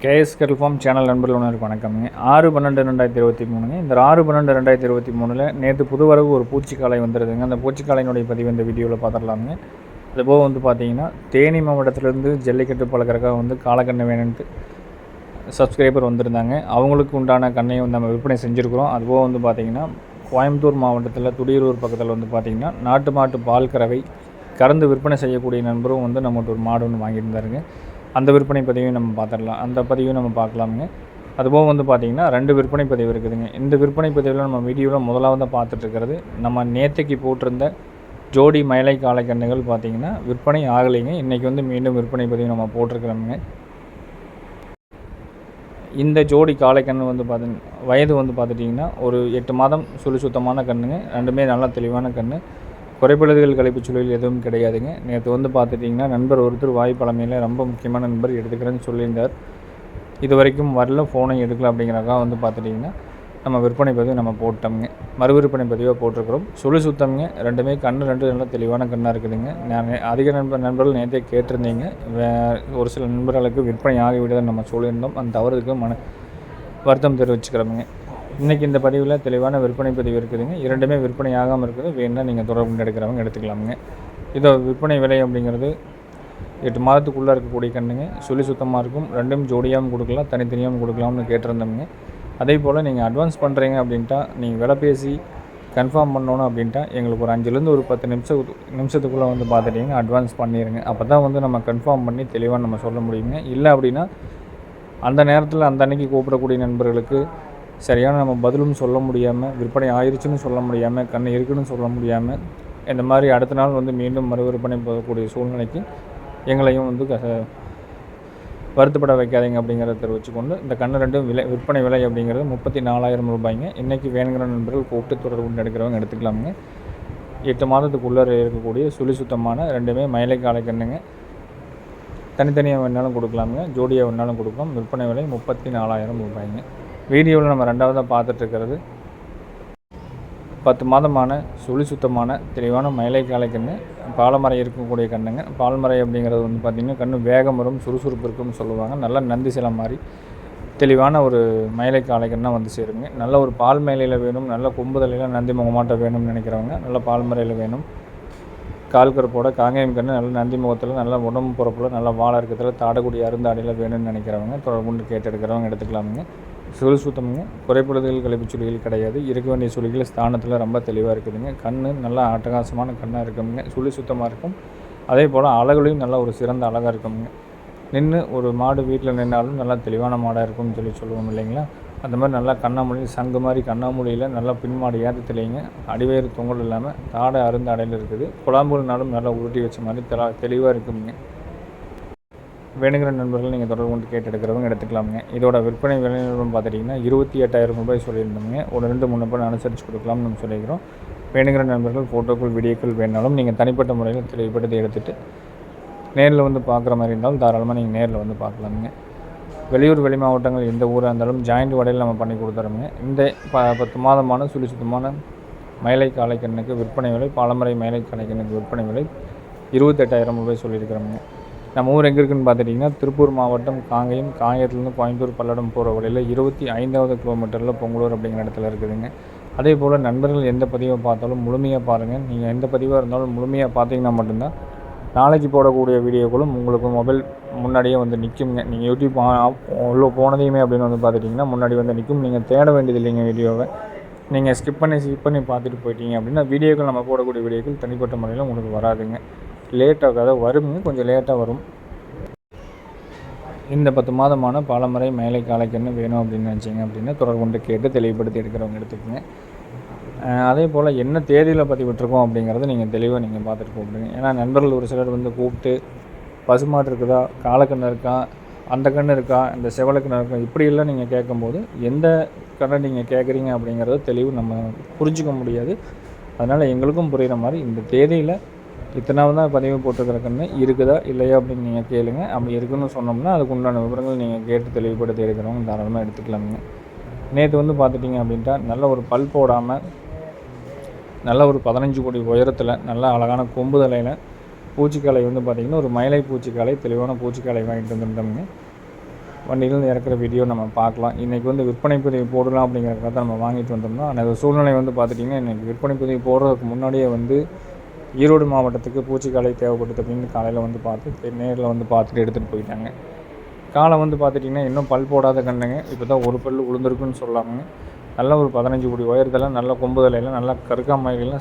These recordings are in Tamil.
கேஎஸ் கெட்டல் ஃபார்ம் சேனல் நண்பர்கள் உணர்வு வணக்கம்ங்க. ஆறு பன்னெண்டு ரெண்டாயிரத்தி இருபத்தி மூணுங்க. இந்த ஆறு பன்னெண்டு ரெண்டாயிரத்தி இருபத்தி மூணில் நேற்று புதுவரவு ஒரு பூச்சிக்காலை வந்துடுதுங்க அந்த பூச்சிக்காலையினுடைய பதிவு இந்த வீடியோவில் பார்த்துடலாமுங்க அதுபோக வந்து பார்த்தீங்கன்னா தேனி மாவட்டத்திலேருந்து ஜல்லிக்கட்டு பழக்கிறக்காக வந்து காலக்கண்ணை வேணுன்ட்டு சப்ஸ்கிரைபர் வந்திருந்தாங்க. அவங்களுக்கு உண்டான கண்ணையும் வந்து நம்ம விற்பனை செஞ்சுருக்கிறோம். அதுபோக வந்து பார்த்திங்கன்னா கோயம்புத்தூர் மாவட்டத்தில் துடியூர் பக்கத்தில் வந்து பார்த்திங்கன்னா நாட்டு மாட்டு பால் கறவை கறந்து விற்பனை செய்யக்கூடிய நண்பரும் வந்து நம்மகிட்ட ஒரு மாடு ஒன்று வாங்கியிருந்தாருங்க. அந்த விற்பனை பதிவையும் நம்ம பார்த்துடலாம். அந்த பதிவையும் நம்ம பார்க்கலாமுங்க. அதுபோக வந்து பார்த்திங்கன்னா ரெண்டு விற்பனை பதிவு இருக்குதுங்க. இந்த விற்பனை பதிவில் நம்ம வீடியோவில் முதலாவது பார்த்துட்ருக்கிறது நம்ம நேற்றுக்கு போட்டிருந்த ஜோடி மயிலை காளைக்கண்ணுகள் பார்த்திங்கன்னா விற்பனை ஆகலைங்க. இன்றைக்கி வந்து மீண்டும் விற்பனை பதிவு நம்ம போட்டிருக்கிறோமுங்க. இந்த ஜோடி காளைக்கன்று வந்து பார்த்திங்க வயது வந்து பார்த்துட்டிங்கன்னா ஒரு எட்டு மாதம் சுழி சுத்தமான கண்ணுங்க ரெண்டுமே நல்லா தெளிவான கன்று. குறைபழுதுகள் கழிப்பு சூழல் எதுவும் கிடையாதுங்க. நேற்று வந்து பார்த்துட்டிங்கன்னா நண்பர் ஒருத்தர் வாய் பழமையில் ரொம்ப முக்கியமான நண்பர் எடுத்துக்கிறேன்னு சொல்லியிருந்தார். இது வரைக்கும் வரல ஃபோனை எடுக்கல அப்படிங்கிறக்காக வந்து பார்த்துட்டிங்கன்னா நம்ம விற்பனை பதிவு நம்ம போட்டோம்ங்க. மறு விற்பனை பதிவாக போட்டிருக்கிறோம். சுழி சுத்தம்ங்க. ரெண்டுமே கண் ரெண்டு நல்லா தெளிவான கண்ணாக இருக்குதுங்க. நான் அதிக நண்பர் நண்பர்கள் நேற்றே கேட்டிருந்தீங்க. ஒரு சில நண்பர்களுக்கு விற்பனை ஆகிவிட்டதை நம்ம சொல்லியிருந்தோம். அந்த தவறுக்கு மன வருத்தம் தெரிவிச்சுக்கிறோமுங்க. இன்றைக்கி இந்த பதிவில் தெளிவான விற்பனை பதிவு இருக்குதுங்க. இரண்டுமே விற்பனை ஆகாமல் இருக்குது. வேணுன்னா நீங்கள் தொடர்பு எடுக்கிறவங்க எடுத்துக்கலாமுங்க. இதோ விற்பனை விலை அப்படிங்கிறது எட்டு மாதத்துக்குள்ளே இருக்கக்கூடிய கண்ணுங்க. சொல்லி சுத்தமாக இருக்கும். ரெண்டும் ஜோடியாகவும் கொடுக்கலாம். தனித்தனியாகவும் கொடுக்கலாம்னு கேட்டிருந்தோம்ங்க. அதே போல் நீங்கள் அட்வான்ஸ் பண்ணுறீங்க அப்படின்ட்டா நீங்கள் விலை பேசி கன்ஃபார்ம் பண்ணணும் அப்படின்ட்டா எங்களுக்கு ஒரு அஞ்சுலேருந்து ஒரு பத்து நிமிஷம் நிமிஷத்துக்குள்ளே வந்து பார்த்துட்டிங்கன்னா அட்வான்ஸ் பண்ணிடுங்க அப்போ தான் வந்து நம்ம கன்ஃபார்ம் பண்ணி தெளிவாக நம்ம சொல்ல முடியுங்க. இல்லை அப்படின்னா அந்த நேரத்தில் அந்த அன்னைக்கு கூப்பிடக்கூடிய நண்பர்களுக்கு சரியான நம்ம பதிலும் சொல்ல முடியாமல் விற்பனை ஆயிடுச்சுன்னு சொல்ல முடியாமல் கண்ணை இருக்குன்னு சொல்ல முடியாமல் இந்த மாதிரி அடுத்த நாள் வந்து மீண்டும் மறு விற்பனை போகக்கூடிய சூழ்நிலைக்கு எங்களையும் வந்து க- வருத்தப்பட வைக்காதீங்க அப்படிங்கிறத தெரிவிச்சுக்கொண்டு இந்த கண்ணு ரெண்டும் விலை விற்பனை விலை அப்படிங்கிறது முப்பத்தி நாலாயிரம் ரூபாய்ங்க. இன்றைக்கி வேணுங்கிற நண்பர்கள் கூப்பிட்டு தொடர்பு கொண்டு எடுக்கிறவங்க எடுத்துக்கலாமுங்க. எட்டு மாதத்துக்குள்ளே இருக்கக்கூடிய சுழி சுத்தமான ரெண்டுமே மயிலை காலை கண்ணுங்க. தனித்தனியாக வேணாலும் கொடுக்கலாமுங்க. ஜோடியாக வேணாலும் கொடுக்கலாம். விற்பனை விலை முப்பத்தி நாலாயிரம் ரூபாய்ங்க. வீடியோவில் நம்ம ரெண்டாவதாக பார்த்துட்ருக்கிறது. பத்து மாதமான சுழி சுத்தமான தெளிவான மயிலை காலை கன்று பாலமரை இருக்கக்கூடிய கண்ணுங்க. பால்மரை அப்படிங்கிறது வந்து பார்த்திங்கன்னா கண்ணு வேகம் வரும் சுறுசுறுப்பு இருக்கும்னு சொல்லுவாங்க. நல்லா நந்தி சில மாதிரி தெளிவான ஒரு மயிலை காலை கண்ணாக வந்து சேருங்க. நல்ல ஒரு பால் மேலையில் வேணும் நல்ல கொம்புதலையில் நந்தி முகமாட்ட வேணும்னு நினைக்கிறவங்க நல்ல பால்மறையில் வேணும். கால் கருப்போட காங்கேயம் கன்று நல்ல நந்தி முகத்தில் நல்ல உடம்பு பிறப்பில் நல்ல வாழை இருக்கிறதுல தாடக்கூடிய அருந்தாடியில் வேணும்னு நினைக்கிறவங்க தொடர்புண்டு கேட்டு எடுக்கிறவங்க எடுத்துக்கலாமுங்க. சுழி சுத்தமும் குறைப்படுதல் கழிப்பு சுழிகள் கிடையாது. இருக்க வேண்டிய சுழிகள் ஸ்தானத்தில் ரொம்ப தெளிவாக இருக்குதுங்க. கண் நல்லா அட்டகாசமான கண்ணாக இருக்குங்க சுழி சுத்தமாக இருக்கும். அதே போல் அழகுலையும் நல்லா ஒரு சிறந்த அழகாக இருக்குங்க நின்று ஒரு மாடு வீட்டில் நின்னாலும் நல்லா தெளிவான மாடாக இருக்கும்னு சொல்லி சொல்லுவோம் இல்லைங்களா? அந்த மாதிரி நல்லா கண்ணாமொழி சங்கு மாதிரி கண்ணாமொழியில் நல்லா பின்மாடு ஏற்றத்துலேங்க அடிவேறு தொங்கல் இல்லாமல் தாடை அருந்த அடையில் இருக்குது. குழாம்புனாலும் நல்லா உருட்டி வச்ச மாதிரி தெளா தெளிவாக இருக்குங்க வேணுங்கிற நண்பர்கள் நீங்கள் தொடர்பு கொண்டு கேட்டு எடுக்கிறவங்க எடுத்துக்கலாமுங்க. இதோட விற்பனை விலை நிலவரம் பார்த்துட்டிங்கன்னா இருபத்தி எட்டாயிரம் ரூபாய் சொல்லியிருந்தோங்க ஒரு ரெண்டு மூணு பேர் அனுசரித்து கொடுக்கலாம்னு நம்ம சொல்லிக்கிறோம் வேணுங்கிற நண்பர்கள் ஃபோட்டோக்கள் வீடியோக்கள் வேணாலும் நீங்கள் தனிப்பட்ட முறையில் தெளிவுபடுத்தி எடுத்துகிட்டு நேரில் வந்து பார்க்குற மாதிரி இருந்தாலும் தாராளமாக நீங்கள் நேரில் வந்து பார்க்கலாமுங்க. வெளியூர் வெளி மாவட்டங்கள் எந்த ஊராக இருந்தாலும் ஜாயிண்ட் வடையில் நம்ம பண்ணி கொடுத்துறோமுங்க. இந்த ப பத்து மாதமான சுழி சுத்தமான மயிலை காலைக்கண்ணுக்கு விற்பனை விலை பாலமரை மயிலை காலைக்கண்ணுக்கு விற்பனை விலை இருபத்தெட்டாயிரம் ரூபாய் சொல்லியிருக்கிறோமுங்க. நம்ம ஊர் எங்கே இருக்குன்னு பார்த்துட்டிங்கன்னா திருப்பூர் மாவட்டம் காங்கேயம் காங்கேயத்துலேருந்து கோயம்புத்தூர் பல்லடம் போகிற வழியில் இருபத்தி ஐந்தாவது கிலோமீட்டரில் பொங்கலூர் அப்படிங்கிற இடத்துல இருக்குதுங்க. அதே போல் நண்பர்கள் எந்த பதிவை பார்த்தாலும் முழுமையாக பாருங்கள் நீங்கள் எந்த பதிவாக இருந்தாலும் முழுமையாக பார்த்தீங்கன்னா மட்டும்தான் நாளைக்கு போடக்கூடிய வீடியோக்களும் உங்களுக்கு மொபைல் முன்னாடியே வந்து நிற்குங்க நீங்கள் யூடியூப் உள்ள போனதையுமே அப்படின்னு வந்து பார்த்துட்டிங்கன்னா முன்னாடி வந்து நிற்கும் நீங்கள் தேட வேண்டியது இல்லைங்க வீடியோவை. நீங்கள் ஸ்கிப் பண்ணி ஸ்கிப் பண்ணி பார்த்துட்டு போயிட்டீங்க அப்படின்னா வீடியோக்கள் நம்ம போடக்கூடிய வீடியோக்கள் தனிப்பட்ட முறையில் உங்களுக்கு வராதுங்க. லேட்டாக அதாவது வருங்க கொஞ்சம் லேட்டாக வரும். இந்த பத்து மாதமான பாலமுறை மேலை காலைக்கன்று வேணும் அப்படின்னு நினச்சிங்க அப்படின்னா தொடர்பு கொண்டு கேட்டு தெளிவுபடுத்தி எடுக்கிறவங்க எடுத்துக்கோங்க. அதே போல் என்ன தேதியில் பற்றி விட்டுருக்கோம் அப்படிங்கிறத நீங்கள் தெளிவாக நீங்கள் பார்த்துட்டு கூப்பிடுங்க ஏன்னா நண்பர்கள் ஒரு சிலர் வந்து கூப்பிட்டு பசுமாடு இருக்குதா காலக்கண்ணு இருக்கா அந்த கண்ணு இருக்கா இந்த செவலக்கண்ணு இருக்கா இப்படியெல்லாம் நீங்கள் கேட்கும்போது எந்த கண்ணை நீங்கள் கேட்குறீங்க அப்படிங்கிறத தெளிவு நம்ம புரிஞ்சிக்க முடியாது. அதனால் எங்களுக்கும் புரிகிற மாதிரி இந்த தேதியில் இத்தனாவது தான் பதிவு போட்டிருக்கிற கண்ணு இருக்குதா இல்லையா அப்படின்னு நீங்கள் கேளுங்க. அப்படி இருக்குன்னு சொன்னோம்னா அதுக்கு உண்டான விவரங்கள் நீங்கள் கேட்டு தெளிவுபடுத்தி எடுக்கிறவங்க தாராளமாக எடுத்துக்கலாமுங்க நேற்று வந்து பார்த்துட்டிங்க அப்படின்ட்டா நல்ல ஒரு பல் போடாமல் நல்ல ஒரு பதினஞ்சு கோடி உயரத்தில் நல்ல அழகான கொம்பு தலையில் பூச்சிக்காலை வந்து பார்த்திங்கன்னா ஒரு மயிலை பூச்சிக்காலை தெளிவான பூச்சிக்காலை வாங்கிட்டு வந்துருந்தோம்ங்க வண்டியிலேருந்து இறக்குற வீடியோ நம்ம பார்க்கலாம். இன்றைக்கி வந்து விற்பனை பதிவு போடலாம் அப்படிங்கிறக்காக நம்ம வாங்கிட்டு வந்தோம்னா அந்த சூழ்நிலை வந்து பார்த்துட்டிங்கன்னா இன்றைக்கி விற்பனை பதிவு போடுறதுக்கு முன்னாடியே வந்து ஈரோடு மாவட்டத்துக்கு பூச்சிக்காலை தேவைப்படுது அப்படின்னு காலையில் வந்து பார்த்து நேரில் வந்து பார்த்துட்டு எடுத்துகிட்டு போயிட்டாங்க. காலை வந்து பார்த்துட்டிங்கன்னா இன்னும் பல் போடாத கண்ணுங்க. இப்போ தான் ஒரு பல் உளுந்திருக்குன்னு சொல்லாங்க நல்ல ஒரு பதினஞ்சு கோடி உயரத்தில் நல்ல கொம்பு தலையில் நல்ல கருக்கா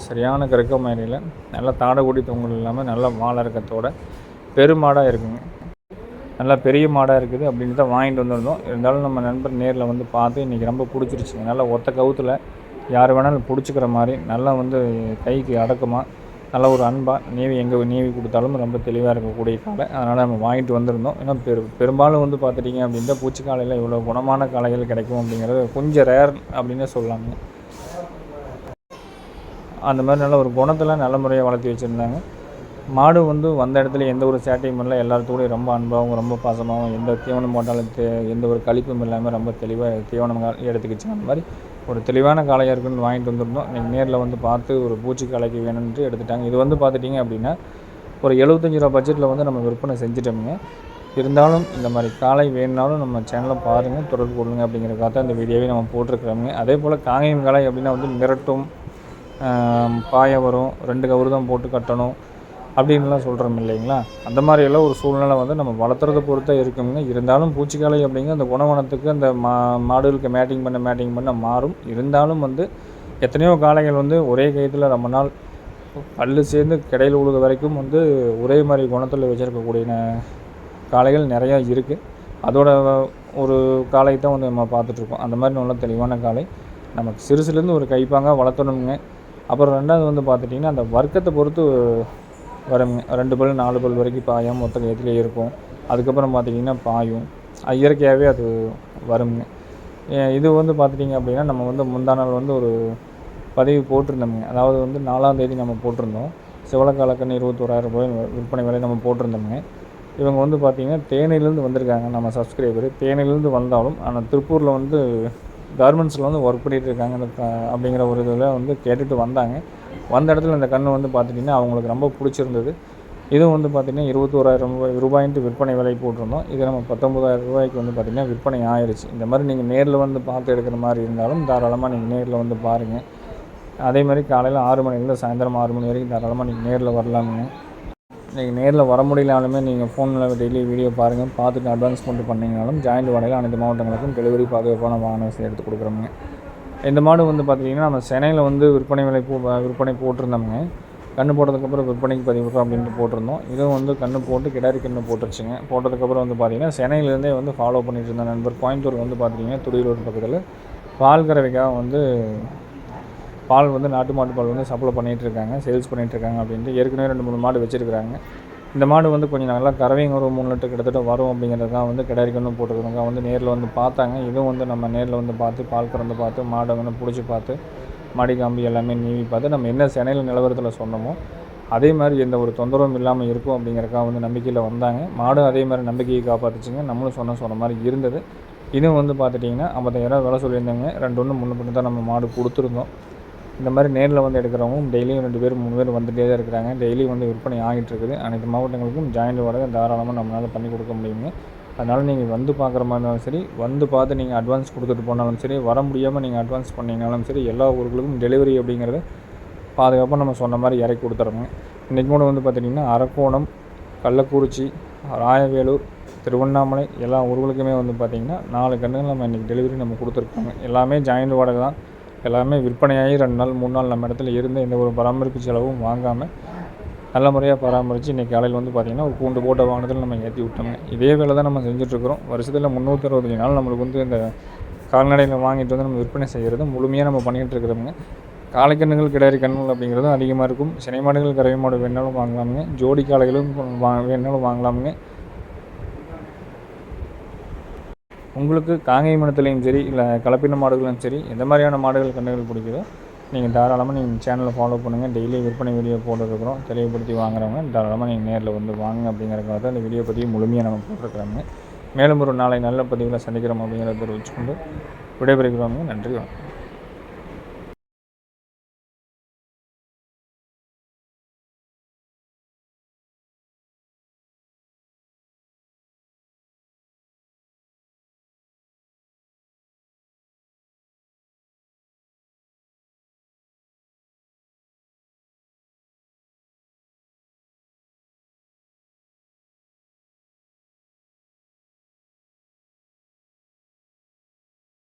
சரியான கருக்கா மயிலையில் நல்ல தாடைக்குடி தொங்கல் இல்லாமல் நல்ல மாலை பெருமாடாக இருக்குங்க. நல்லா பெரிய மாடாக இருக்குது அப்படின்னு தான் வாங்கிட்டு வந்திருந்தோம். இருந்தாலும் நம்ம நண்பர் நேரில் வந்து பார்த்து இன்றைக்கி ரொம்ப பிடிச்சிருச்சுங்க. நல்லா ஒத்த கவுத்தில் யார் வேணாலும் பிடிச்சிக்கிற மாதிரி நல்லா வந்து கைக்கு அடக்கமாக நல்ல ஒரு அன்பாக நேவி எங்கே நேவி கொடுத்தாலும் ரொம்ப தெளிவாக இருக்கக்கூடிய காலை. அதனால் நம்ம வாங்கிட்டு வந்திருந்தோம். ஏன்னா பெரு பெரும்பாலும் வந்து பார்த்துட்டிங்க அப்படின்னா பூச்சி காலையில் இவ்வளோ குணமான காலைகள் கிடைக்கும் அப்படிங்கிறது கொஞ்சம் ரேர் அப்படின்னே சொல்லலாங்க. அந்த மாதிரி நல்ல ஒரு குணத்தில் நல்ல முறையாக வளர்த்தி வச்சுருந்தாங்க. மாடு வந்து வந்த இடத்துல எந்த ஒரு சேட்டையும் இல்லை. எல்லாத்துக்கூடயும் ரொம்ப அன்பாகவும் ரொம்ப பாசமாகவும் எந்த தீவனம் போட்டாலும் தே எந்த ஒரு கழிப்பும் இல்லாமல் ரொம்ப தெளிவாக தீவனம் எடுத்துக்கிச்சு. அந்த மாதிரி ஒரு தெளிவான காளையாக இருக்குன்னு வாங்கிட்டு வந்திருந்தோம். இன்றைக்கி நேரில் வந்து பார்த்து ஒரு பூச்சி காளைக்கு வேணும்ன்ட்டு எடுத்துட்டாங்க. இது வந்து பார்த்துட்டிங்க அப்படின்னா ஒரு எழுபத்தஞ்சி ரூபா பட்ஜெட்டில் வந்து நம்ம விற்பனை செஞ்சிட்டோமுங்க. இருந்தாலும் இந்த மாதிரி காலை வேணுனாலும் நம்ம சேனலை பாருங்கள் தொடர்பு கொள்ளுங்க அப்படிங்கிறக்காக தான் இந்த வீடியோவே நம்ம போட்டிருக்கிறோங்க அதே போல் காங்கேயம் காளை அப்படின்னா வந்து மிரட்டும் பாய வரும் ரெண்டு கவுரு தான் போட்டு கட்டணும். அப்படின்லாம் சொல்கிறோம் இல்லைங்களா? அந்த மாதிரியெல்லாம் ஒரு சூழ்நிலை வந்து நம்ம வளர்த்துறத பொறுத்த இருக்குங்க. இருந்தாலும் பூச்சிக்காலை அப்படிங்கிற அந்த குணவனத்துக்கு அந்த மா மாடுகளுக்கு மேட்டிங் பண்ண மேட்டிங் பண்ண மாறும். இருந்தாலும் வந்து எத்தனையோ காளைகள் வந்து ஒரே கைத்தில் ரொம்ப நாள் பல்லு சேர்ந்து கிடையில் உழுக வரைக்கும் வந்து ஒரே மாதிரி குணத்தில் வச்சுருக்கக்கூடிய காளைகள் நிறையா இருக்குது அதோட ஒரு காளை தான் வந்து நம்ம பார்த்துட்ருக்கோம் அந்த மாதிரி நல்ல தெளிவான காளை. நமக்கு சிறுசுலேருந்து ஒரு கைப்பாங்க வளர்த்தணுங்க. அப்புறம் ரெண்டாவது வந்து பார்த்துட்டிங்கன்னா அந்த வர்க்கத்தை பொறுத்து வருங்க ரெண்டு பல் நாலு பல் வரைக்கும் பாயாமல் மொத்த கயத்துலேயே இருக்கும். அதுக்கப்புறம் பார்த்தீங்கன்னா பாயும். இயற்கையாகவே அது வருங்க இது வந்து பார்த்துட்டிங்க அப்படின்னா நம்ம வந்து முந்தா நாள் வந்து ஒரு பதிவு போட்டிருந்தோம்ங்க. அதாவது வந்து நாலாம் தேதி நம்ம போட்டிருந்தோம். சிவலக்காலக்கண்ணு இருபத்தோராயிரம் ரூபாய் விற்பனை விலை நம்ம போட்டிருந்தோம்ங்க. இவங்க வந்து பார்த்திங்கன்னா தேனிலேருந்து வந்திருக்காங்க நம்ம சப்ஸ்கிரைபர் தேனிலேருந்து வந்தாலும் ஆனால் திருப்பூரில் வந்து கார்மெண்ட்ஸில் வந்து ஒர்க் பண்ணிகிட்டு இருக்காங்க அப்படிங்கிற ஒரு இதில் வந்து கேட்டுட்டு வந்தாங்க. வந்த இடத்துல இந்த கன்று வந்து பார்த்துட்டிங்கன்னா அவங்களுக்கு ரொம்ப பிடிச்சிருந்தது. இதுவும் வந்து பார்த்திங்கன்னா இருபத்தோராயிரம் ரூபாய் ரூபாயின்ட்டு விற்பனை விலை போட்டிருந்தோம். இது நம்ம பத்தொம்பதாயிரம் ரூபாய்க்கு வந்து பார்த்திங்கன்னா விற்பனை ஆயிடுச்சு இந்த மாதிரி நீங்கள் நேரில் வந்து பார்த்து எடுக்கிற மாதிரி இருந்தாலும் தாராளமாக நீங்கள் நேரில் வந்து பாருங்கள் அதே மாதிரி காலையில் ஆறு மணிலேருந்து சாயந்தரம் ஆறு மணி வரைக்கும் தாராளமாக நீங்கள் நேரில் வரலாமுங்க. நீங்கள் நேரில் வர முடியலாலுமே நீங்கள் ஃபோனில் டெய்லி வீடியோ பாருங்கள் பார்த்துட்டு அட்வான்ஸ் பண்ணிட்டு பண்ணிங்கனாலும் ஜாயிண்ட் வடையில் அனைத்து மாவட்டங்களுக்கும் டெலிவரி பாதுகாப்பான வாகன வசதி எடுத்து கொடுக்குறோங்க இந்த மாடு வந்து பார்த்திங்கன்னா நம்ம சென்னையில் வந்து விற்பனை விலை போ விற்பனை போட்டிருந்தோம்ங்க. கன்று போட்டதுக்கப்புறம் விற்பனைக்கு பதிவிடுறோம் அப்படின்ட்டு போட்டிருந்தோம். இதுவும் வந்து கன்று போட்டு கிடாரி கன்று போட்டுருச்சுங்க. போட்டதுக்கப்புறம் வந்து பார்த்திங்கன்னா சென்னையிலேருந்தே வந்து ஃபாலோ பண்ணிட்டு இருந்த நண்பர் கோயம்புத்தூர் வந்து பார்த்திங்கன்னா துடியூர் பக்கத்தில் பால் கறவைக்காக வந்து பால் வந்து நாட்டு மாட்டு பால் வந்து சப்ளை பண்ணிகிட்டு இருக்காங்க சேல்ஸ் பண்ணிகிட்டு இருக்காங்க அப்படின்ட்டு ஏற்கனவே ரெண்டு மூணு மாடு வச்சுருக்குறாங்க. இந்த மாடு வந்து கொஞ்சம் நல்லா கறவைங்க ஒரு மூணு லிட்டர் கிட்டத்தட்ட வரும் அப்படிங்கிறதுக்காக வந்து கிடைக்கணும்னு போட்டுருக்காங்க. வந்து நேரில் வந்து பார்த்தாங்க. இதுவும் வந்து நம்ம நேரில் வந்து பார்த்து பால் கறந்து பார்த்து மாடை வந்து பிடிச்சி பார்த்து மாடி காம்பி எல்லாமே நீவி பார்த்து நம்ம என்ன சென்னையில் நிலவரத்தில் சொன்னோமோ அதே மாதிரி எந்த ஒரு தொந்தரவும் இல்லாமல் இருக்கும் அப்படிங்கிறக்காக வந்து நம்பிக்கையில் வந்தாங்க. மாடும் அதே மாதிரி நம்பிக்கையை காப்பாற்றுச்சுங்க நம்மளும் சொன்ன சொன்ன மாதிரி இருந்தது. இதுவும் வந்து பார்த்துட்டிங்கன்னா ஐம்பத்தாயிரம் வேலை சொல்லியிருந்தாங்க. ரெண்டு ஒன்று முன்னே பண்ணி தான் நம்ம மாடு கொடுத்துருந்தோம். இந்த மாதிரி நேரில் வந்து எடுக்கிறவங்க டெய்லியும் ரெண்டு பேர் மூணு பேர் வந்துகிட்டே தான் இருக்கிறாங்க. டெய்லியும் வந்து விற்பனை ஆகிட்டு இருக்குது. அனைத்து மாவட்டங்களுக்கும் ஜாயிண்ட் வாடகை தாராளமாக நம்மளால் பண்ணி கொடுக்க முடியுங்க. அதனால் நீங்கள் வந்து பார்க்குற மாதிரி இருந்தாலும் சரி வந்து பார்த்து நீங்கள் அட்வான்ஸ் கொடுத்துட்டு போனாலும் சரி வர முடியாமல் நீங்கள் அட்வான்ஸ் பண்ணிங்கனாலும் சரி எல்லா ஊர்களுக்கும் டெலிவரி அப்படிங்கிறத பாதுகாப்பாக நம்ம சொன்ன மாதிரி இறக்கி கொடுத்துறோங்க. இன்றைக்கு கூட வந்து பார்த்திங்கன்னா அரக்கோணம் கள்ளக்குறிச்சி ராயவேலூர் திருவண்ணாமலை எல்லா ஊர்களுக்குமே வந்து பார்த்திங்கன்னா நாலு கண்ணுகள் நம்ம இன்றைக்கி டெலிவரி நம்ம கொடுத்துருக்கோங்க. எல்லாமே ஜாயிண்ட் வாடகை தான். எல்லாமே விற்பனையாகி ரெண்டு நாள் மூணு நாள் நம்ம இடத்துல இருந்து எந்த ஒரு பராமரிப்பு செலவும் வாங்காமல் நல்ல முறையாக பராமரித்து இன்றைக்கி காலையில் வந்து பார்த்திங்கன்னா ஒரு கூண்டு போட்ட வாகனத்தில் நம்ம ஏற்றி விட்டோங்க. இதே வேலை தான் நம்ம செஞ்சுட்ருக்குறோம் வருஷத்தில் முந்நூற்றி அறுபத்தஞ்சு நாள் நம்மளுக்கு வந்து இந்த கால்நடையில் வாங்கிட்டு வந்து நம்ம விற்பனை செய்கிறது முழுமையாக நம்ம பண்ணிகிட்டு இருக்கிறோங்க காளைக்கண்ணுகள் கிடையாது கண்ணுகள் அப்படிங்கிறதும் அதிகமாக இருக்கும். சினை மாடுகள் கறவை மாடு வேணாலும் வாங்கலாமுங்க. ஜோடி காளைகளும் வா வேணாலும் வாங்கலாமுங்க. உங்களுக்கு காங்கேய மனத்துலேயும் சரி இல்லை கலப்பின மாடுகளும் சரி எந்த மாதிரியான மாடுகள் கண்ணுகள் பிடிக்குதோ நீங்கள் தாராளமாக நீங்கள் சேனலை ஃபாலோ பண்ணுங்கள் டெய்லி விற்பனை வீடியோ போட்டுருக்குறோம். தெளிவுபடுத்தி வாங்குறவங்க தாராளமாக நீங்கள் நேரில் வந்து வாங்க அப்படிங்கிறக்காக தான் இந்த வீடியோ பற்றி முழுமையாக நம்ம போட்டிருக்கிறோங்க மேலும் ஒரு நாளை நல்ல பதிவில் சந்திக்கிறோம் அப்படிங்கிறத தெரிவிச்சுக்கொண்டு விடைபெறுகிறோம் நன்றி வணக்கம்.